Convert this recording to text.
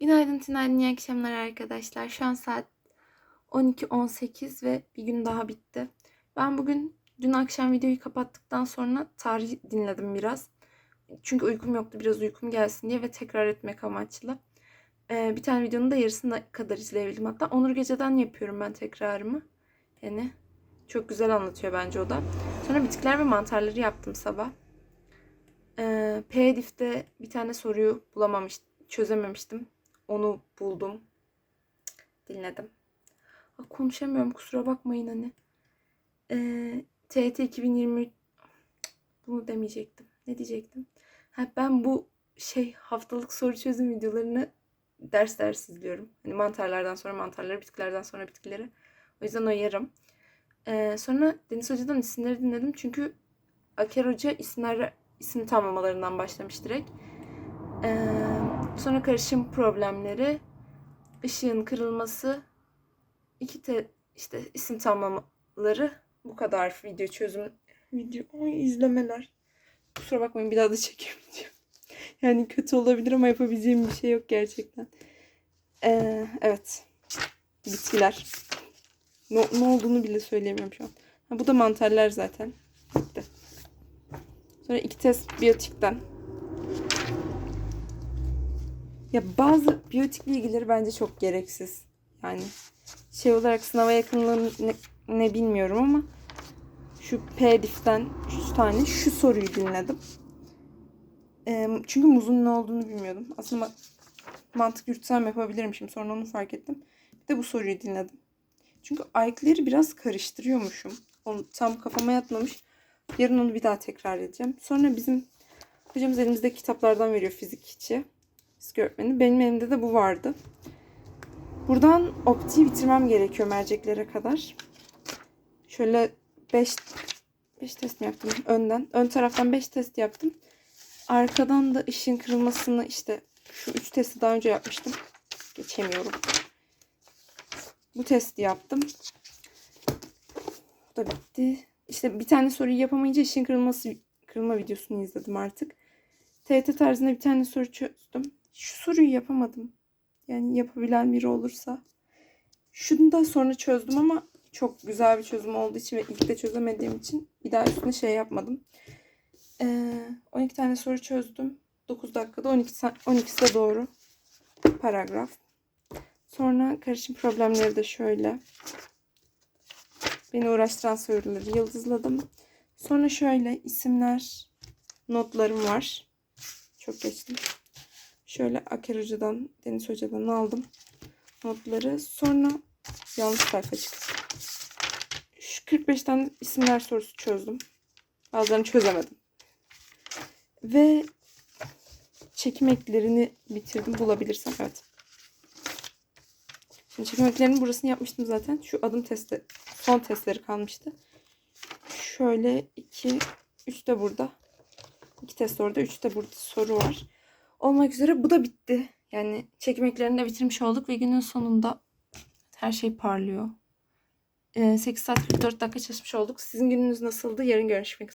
Günaydın, günaydın, iyi akşamlar arkadaşlar. Şu an saat 12.18 ve bir gün daha bitti. Ben bugün dün akşam videoyu kapattıktan sonra tarih dinledim biraz. Çünkü uykum yoktu, biraz uykum gelsin diye ve tekrar etmek amaçlı. Ee, bir tane videonun da yarısına kadar izleyebildim. Hatta Onur Gece'den yapıyorum ben tekrarımı. Yani çok güzel anlatıyor bence o da. Sonra bitikler ve mantarları yaptım sabah. Ee, PDF'de bir tane soruyu bulamamış, çözememiştim. Onu buldum. Dinledim. Aa, konuşamıyorum kusura bakmayın hani. Ee, TET 2023 bunu demeyecektim. Ne diyecektim? Ha, ben bu şey haftalık soru çözüm videolarını ders ders izliyorum. Hani mantarlardan sonra mantarları, bitkilerden sonra bitkileri. O yüzden o yarım. Ee, sonra Deniz Hoca'dan isimleri dinledim. Çünkü Aker Hoca isimler isim tamlamalarından başlamış direkt. Ee, sonra karışım problemleri, ışığın kırılması, iki te işte isim tamlamaları bu kadar video çözüm video ay izlemeler. Kusura bakmayın bir daha da çekemeyeceğim. Yani kötü olabilir ama yapabileceğim bir şey yok gerçekten. Ee, evet. Bitkiler. Ne, ne olduğunu bile söyleyemiyorum şu an. Ha, bu da mantarlar zaten. Bitti. Sonra iki test biyotikten. Ya bazı biyotik bilgileri bence çok gereksiz. Yani şey olarak sınava yakınlığı ne, ne bilmiyorum ama şu PDF'den 3 tane şu soruyu dinledim. Ee, çünkü muzun ne olduğunu bilmiyordum. Aslında mantık yürütsem yapabilirim şimdi. Sonra onu fark ettim. Bir de bu soruyu dinledim. Çünkü ayıkları biraz karıştırıyormuşum. Onu tam kafama yatmamış. Yarın onu bir daha tekrar edeceğim. Sonra bizim hocamız elimizde kitaplardan veriyor fizik içi. Öğretmeni. Benim elimde de bu vardı. Buradan optiği bitirmem gerekiyor merceklere kadar. Şöyle 5 5 test yaptım önden? Ön taraftan 5 test yaptım. Arkadan da ışığın kırılmasını işte şu 3 testi daha önce yapmıştım. Geçemiyorum. Bu testi yaptım. Bu da bitti. İşte bir tane soruyu yapamayınca ışığın kırılması kırılma videosunu izledim artık. TET tarzında bir tane soru çözdüm. Şu soruyu yapamadım. Yani yapabilen biri olursa. Şunu da sonra çözdüm ama çok güzel bir çözüm olduğu için ve ilk de çözemediğim için bir daha üstüne şey yapmadım. Ee, 12 tane soru çözdüm. 9 dakikada 12 12'si de doğru. Paragraf. Sonra karışım problemleri de şöyle. Beni uğraştıran soruları yıldızladım. Sonra şöyle isimler, notlarım var. Çok geçtim. Şöyle Aker Hoca'dan, Deniz Hoca'dan aldım notları. Sonra yanlış sayfa çıktı. Şu 45 tane isimler sorusu çözdüm. Bazılarını çözemedim. Ve çekim eklerini bitirdim. Bulabilirsem evet. Şimdi çekim eklerinin burasını yapmıştım zaten. Şu adım testi, son testleri kalmıştı. Şöyle 2, 3 de burada. 2 test orada, 3 de burada soru var. Olmak üzere bu da bitti. Yani çekim eklerini de bitirmiş olduk ve günün sonunda her şey parlıyor. Ee, 8 saat 44 dakika çalışmış olduk. Sizin gününüz nasıldı? Yarın görüşmek üzere.